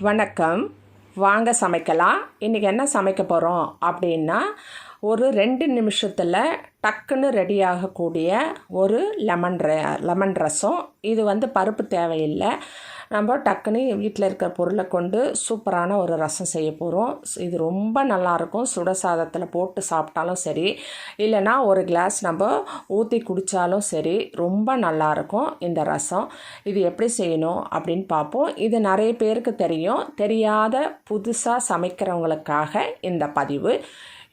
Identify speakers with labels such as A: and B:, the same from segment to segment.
A: வணக்கம். வாங்க சமைக்கலாம். இன்றைக்கி என்ன சமைக்க போகிறோம் அப்படின்னா ஒரு ரெண்டு நிமிஷத்தில் டக்குன்னு ரெடி ஆகக்கூடிய ஒரு லெமன் ர லெமன் ரசம். இது வந்து பருப்பு தேவையில்லை. நம்ம டக்குன்னு வீட்டில் இருக்கிற பொருளை கொண்டு சூப்பரான ஒரு ரசம் செய்ய போகிறோம் இது ரொம்ப நல்லாயிருக்கும். சுட சாதத்தில் போட்டு சாப்பிட்டாலும் சரி இல்லைன்னா ஒரு கிளாஸ் நம்ம ஊற்றி குடித்தாலும் சரி ரொம்ப நல்லாயிருக்கும் இந்த ரசம். இது எப்படி செய்யணும் அப்படின்னு பார்ப்போம். இது நிறைய பேருக்கு தெரியும். தெரியாத புதுசாக சமைக்கிறவங்களுக்காக இந்த பதிவு.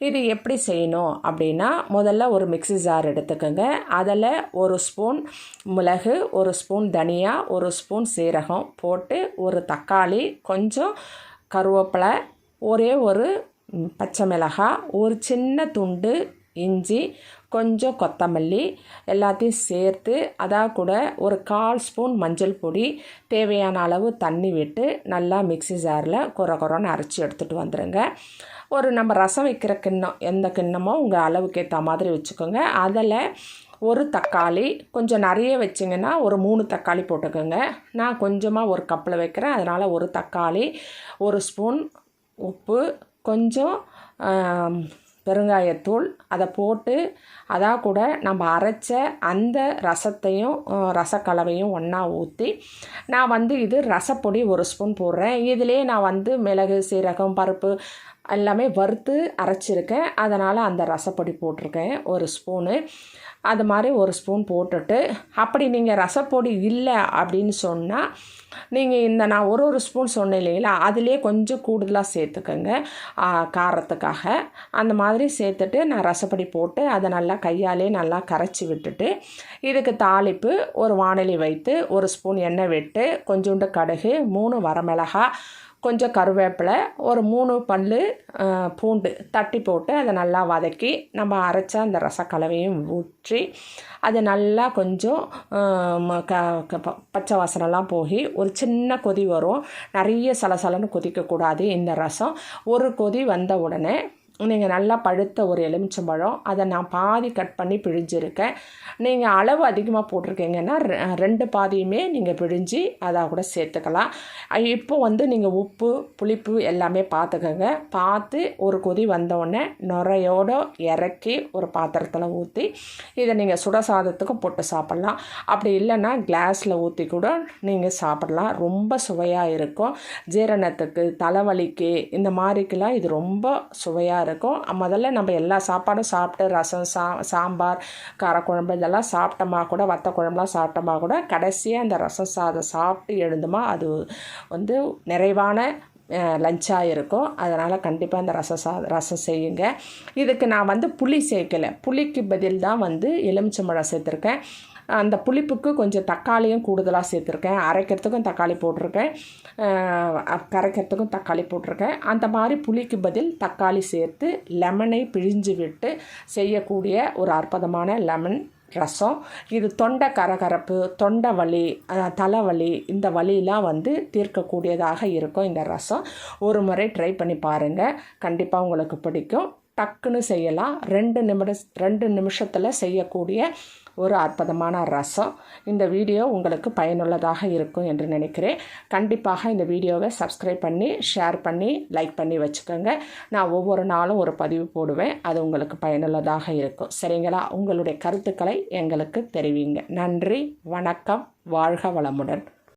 A: இது எப்படி செய்யணும் அப்படின்னா முதல்ல ஒரு மிக்சி ஜார் எடுத்துக்கோங்க. அதில் ஒரு ஸ்பூன் மிளகு ஒரு ஸ்பூன் தனியா ஒரு ஸ்பூன் சீரகம் போட்டு ஒரு தக்காளி கொஞ்சம் கருவேப்பிலை ஒரே ஒரு பச்சை மிளகாய் ஒரு சின்ன துண்டு இஞ்சி கொஞ்சம் கொத்தமல்லி எல்லாத்தையும் சேர்த்து அதாக கூட ஒரு கால் ஸ்பூன் மஞ்சள் பொடி தேவையான அளவு தண்ணி விட்டு நல்லா மிக்சி ஜாரில் குறை குறைன்னு அரைச்சி எடுத்துகிட்டு வந்துடுங்க ஒரு நம்ம ரசம் வைக்கிற கிண்ணம் எந்த கிண்ணமோ உங்கள் அளவுக்கு ஏற்ற மாதிரி வச்சுக்கோங்க. அதில் ஒரு தக்காளி கொஞ்சம் நிறைய வச்சிங்கன்னா ஒரு மூணு தக்காளி போட்டுக்கோங்க. நான் கொஞ்சமாக ஒரு கப்பில் வைக்கிறேன். அதனால் ஒரு தக்காளி ஒரு ஸ்பூன் உப்பு கொஞ்சம் பெருங்காயத்தூள் அதை போட்டு அதாக கூட நம்ம அரைச்ச அந்த ரசத்தையும் ரசக்கலவையும் ஒன்றா ஊற்றி நான் வந்து இது ரசப்பொடி ஒரு ஸ்பூன் போடுறேன். இதிலே நான் வந்து மிளகு சீரகம் பருப்பு எல்லாமே வறுத்து அரைச்சிருக்கேன். அதனால் அந்த ரசப்பொடி போட்டிருக்கேன். ஒரு ஸ்பூனு. அது மாதிரி ஒரு ஸ்பூன் போட்டுட்டு அப்படி நீங்கள் ரசப்பொடி இல்லை அப்படின்னு சொன்னால் நீங்கள் இந்த நான் ஒரு ஒரு ஸ்பூன் சொன்னேன் இல்லைங்களா அதுலேயே கொஞ்சம் கூடுதலாக சேர்த்துக்கோங்க. காரத்துக்காக. அந்த மாதிரி சேர்த்துட்டு நான் ரசப்பொடி போட்டு அதை நல்லா கையாலே நல்லா கரைச்சி விட்டுட்டு இதுக்கு தாளிப்பு ஒரு வானலி வைத்து ஒரு ஸ்பூன் எண்ணெய் விட்டு கொஞ்சோண்டு கடுகு மூணு வரமிளகா கொஞ்சம் கருவேப்பிலை ஒரு மூணு பல் பூண்டு தட்டி போட்டு அதை நல்லா வதக்கி நம்ம அரைச்ச அந்த ரசக்கலவையும் ஊற்றி அது நல்லா கொஞ்சம் க பச்சை வாசனைலாம் போய் ஒரு சின்ன கொதி வரும். நிறைய சலசலன்னு கொதிக்கக்கூடாது இந்த ரசம். ஒரு கொதி வந்த உடனே நீங்கள் நல்லா பழுத்த ஒரு எலுமிச்சம்பழம் அதை நான் பாதி கட் பண்ணி பிழிஞ்சிருக்கேன். நீங்கள் அளவு அதிகமாக போட்டிருக்கீங்கன்னா ரெண்டு பாதியுமே நீங்கள் பிழிஞ்சு அதாக கூட சேர்த்துக்கலாம். இப்போ வந்து நீங்கள் உப்பு புளிப்பு எல்லாமே பார்த்துக்கோங்க பார்த்து ஒரு கொதி வந்தோடனே நுரையோடு இறக்கி ஒரு பாத்திரத்தில் ஊற்றி இதை நீங்கள் சுட சாதத்துக்கும் போட்டு சாப்பிட்லாம். அப்படி இல்லைன்னா கிளாஸில் ஊற்றி கூட நீங்கள் சாப்பிட்லாம். ரொம்ப சுவையாக இருக்கும். ஜீரணத்துக்கு தலைவலிக்கு இந்த மாதிரிக்கெல்லாம் இது ரொம்ப சுவையாக இருக்கும். முதல்ல நம்ம எல்லா சாப்பாடும் சாப்பிட்டு ரசம் சா சாம்பார் காரக்குழம்பு இதெல்லாம் சாப்பிட்டோமா கூட வத்த குழம்புலாம் சாப்பிட்டோமா கூட கடைசியாக அந்த ரசம் சாதம் சாப்பிட்டு எழுந்துமா அது வந்து நிறைவான லஞ்சாக இருக்கும். அதனால் கண்டிப்பாக இந்த ரசம் சா ரசம் செய்யுங்க. இதுக்கு நான் வந்து புளி சேர்க்கலை. புளிக்கு பதில் தான் வந்து எலுமிச்சம்பழம் சேர்த்துருக்கேன். அந்த புளிப்புக்கு கொஞ்சம் தக்காளியும் கூடுதலாக சேர்த்துருக்கேன். அரைக்கிறதுக்கும் தக்காளி போட்டிருக்கேன். கரைக்கிறதுக்கும் தக்காளி போட்டிருக்கேன். அந்த மாதிரி புளிக்கு பதில் தக்காளி சேர்த்து லெமனை பிழிஞ்சு விட்டு செய்யக்கூடிய ஒரு அற்புதமான லெமன் ரசம். இது தொண்டை கரகரப்பு தொண்டை வலி தலைவலி இந்த வலியெலாம் வந்து தீர்க்கக்கூடியதாக இருக்கும் இந்த ரசம். ஒரு முறை ட்ரை பண்ணி பாருங்கள் கண்டிப்பாக உங்களுக்கு பிடிக்கும். டக்குன்னு செய்யலாம். ரெண்டு நிமிட ரெண்டு நிமிஷத்தில் செய்யக்கூடிய ஒரு அற்புதமான ரசம். இந்த வீடியோ உங்களுக்கு பயனுள்ளதாக இருக்கும் என்று நினைக்கிறேன். கண்டிப்பாக இந்த வீடியோவை சப்ஸ்கிரைப் பண்ணி ஷேர் பண்ணி லைக் பண்ணி வச்சுக்கோங்க. நான் ஒவ்வொரு நாளும் ஒரு பதிவு போடுவேன். அது உங்களுக்கு பயனுள்ளதாக இருக்கும். சரிங்களா? உங்களுடைய கருத்துக்களை எங்களுக்கு தெரிவிங்க. நன்றி வணக்கம் வாழ்க வளமுடன்.